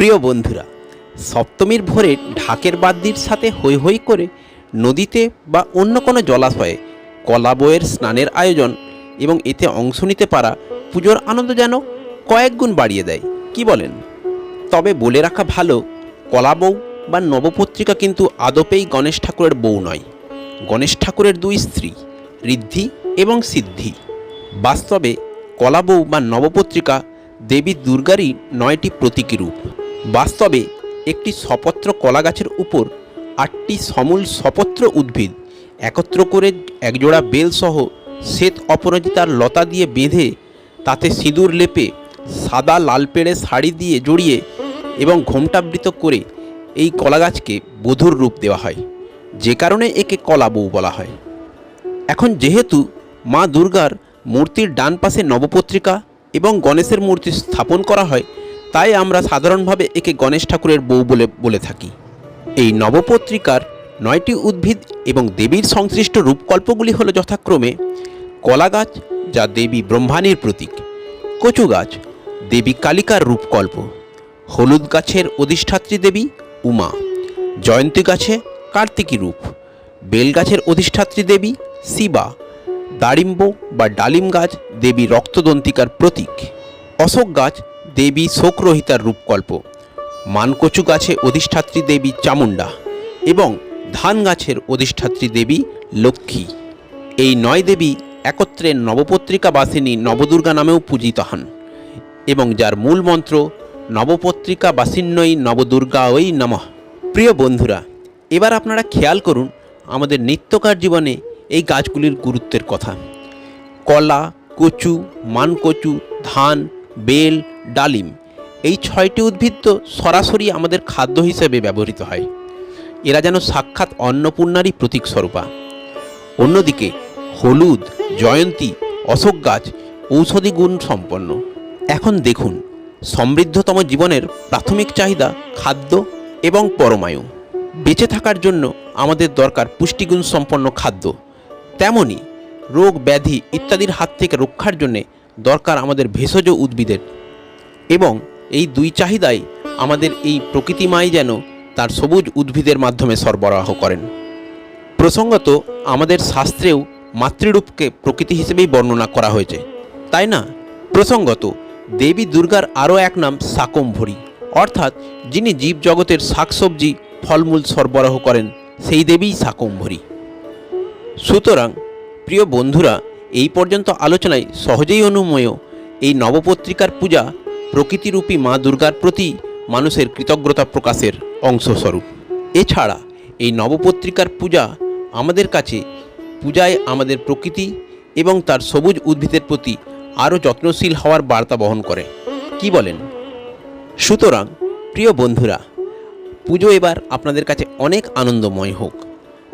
প্রিয় বন্ধুরা, সপ্তমীর ভোরে ঢাকের বাদ্যির সাথে হৈ হৈ করে নদীতে বা অন্য কোনো জলাশয়ে কলা বইয়ের স্নানের আয়োজন এবং এতে অংশ নিতে পারা পুজোর আনন্দ যেন কয়েক গুণ বাড়িয়ে দেয়, কি বলেন? তবে বলে রাখা ভালো, কলা বউ বা নবপত্রিকা কিন্তু আদপেই গণেশ ঠাকুরের বউ নয়। গণেশ ঠাকুরের দুই স্ত্রী, ঋদ্ধি এবং সিদ্ধি। বাস্তবে কলা বউ বা নবপত্রিকা দেবী দুর্গারই নয়টি প্রতীকী রূপ। বাস্তবে একটি সপত্র কলা গাছের উপর আটটি সমূল সপত্র উদ্ভিদ, একত্র করে একজোড়া বেলসহ শ্বেত অপরাজিতার লতা দিয়ে বেঁধে তাতে সিঁদুর লেপে সাদা লাল পেড়ে শাড়ি দিয়ে জড়িয়ে এবং ঘোমটাবৃত করে এই কলা গাছকে বধূর রূপ দেওয়া হয়। যে কারণে একে কলা বউ বলা হয়। এখন যেহেতু মা দুর্গার মূর্তির ডান পাশে নবপত্রিকা এবং গণেশের মূর্তি স্থাপন করা হয় তাই আমরা সাধারণভাবে একে গণেশ ঠাকুরের বউ বলে বলে থাকি। এই নবপত্রিকার নয়টি উদ্ভিদ এবং দেবীর সংশ্লিষ্ট রূপকল্পগুলি হলো যথাক্রমে কলা গাছ যা দেবী ব্রহ্মাণীর প্রতীক কচু গাছ দেবী কালিকার রূপকল্প, হলুদ গাছের অধিষ্ঠাত্রী দেবী উমা, জয়ন্তী গাছে কার্তিকী রূপ, বেল গাছের অধিষ্ঠাত্রী দেবী শিবা দাড়িম্ব বা ডালিম গাছ দেবী রক্তদন্তিকার প্রতীক, অশোক গাছ দেবী শোকরহিতার রূপকল্প। মানকচু গাছে অধিষ্ঠাত্রী দেবী চামুণ্ডা এবং ধান গাছের অধিষ্ঠাত্রী দেবী লক্ষ্মী। এই নয় দেবী একত্রে নবপত্রিকা বাসিনী নবদুর্গা নামেও পূজিত হন এবং যার মূল মন্ত্র নবপত্রিকা বাসিন্নই নবদুর্গা ওই নমঃ। প্রিয় বন্ধুরা, এবার আপনারা খেয়াল করুন আমাদের নিত্যকার জীবনে এই গাছগুলির গুরুত্বের কথা। কলা, কচু, মানকচু, ধান, বেল ডালিম। এই ছয়টি উদ্ভিদ তো সরাসরি আমাদের খাদ্য হিসেবে ব্যবহৃত হয়। এরা যেন সাক্ষাৎ অন্নপূর্ণারই প্রতীক স্বরূপা। অন্যদিকে হলুদ, জয়ন্তী, অশোক গাছ ঔষধি গুণ সম্পন্ন। এখন দেখুন, সমৃদ্ধতম জীবনের প্রাথমিক চাহিদা খাদ্য এবং পরমায়ু। বেঁচে থাকার জন্য আমাদের দরকার পুষ্টিগুণ সম্পন্ন খাদ্য। তেমনি রোগ, ব্যাধি ইত্যাদির হাত থেকে রক্ষার জন্যে দরকার আমাদের ভেষজ উদ্ভিদের এবং এই দুই চাহিদাই আমাদের এই প্রকৃতিমাই যেন তার সবুজ উদ্ভিদের মাধ্যমে সরবরাহ করেন। প্রসঙ্গত, আমাদের শাস্ত্রেও মাতৃরূপকে প্রকৃতি হিসেবেই বর্ণনা করা হয়েছে। তাই না? প্রসঙ্গত, দেবী দুর্গার আরও এক নাম শাকম্ভরী। অর্থাৎ, যিনি জীবজগতের শাকসবজি, ফলমূল সরবরাহ করেন, সেই দেবীই শাকম্ভরী। সুতরাং, প্রিয় বন্ধুরা, এই পর্যন্ত আলোচনায় সহজেই অনুমেয় এই নবপত্রিকার পূজা প্রকৃতিরূপী মা দুর্গার প্রতি মানুষের কৃতজ্ঞতা প্রকাশের অংশস্বরূপ। এছাড়া এই নবপত্রিকার পূজা আমাদের কাছে, পূজায় আমাদের প্রকৃতি এবং তার সবুজ উদ্ভিদের প্রতি আরও যত্নশীল হওয়ার বার্তা বহন করে। কি বলেন? সুতরাং, প্রিয় বন্ধুরা, পুজো এবার আপনাদের কাছে অনেক আনন্দময় হোক।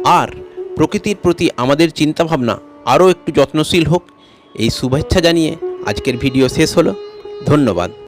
আর প্রকৃতির প্রতি আমাদের চিন্তাভাবনা আরও একটু যত্নশীল হোক। এই শুভেচ্ছা জানিয়ে আজকের ভিডিও শেষ হলো। ধন্যবাদ।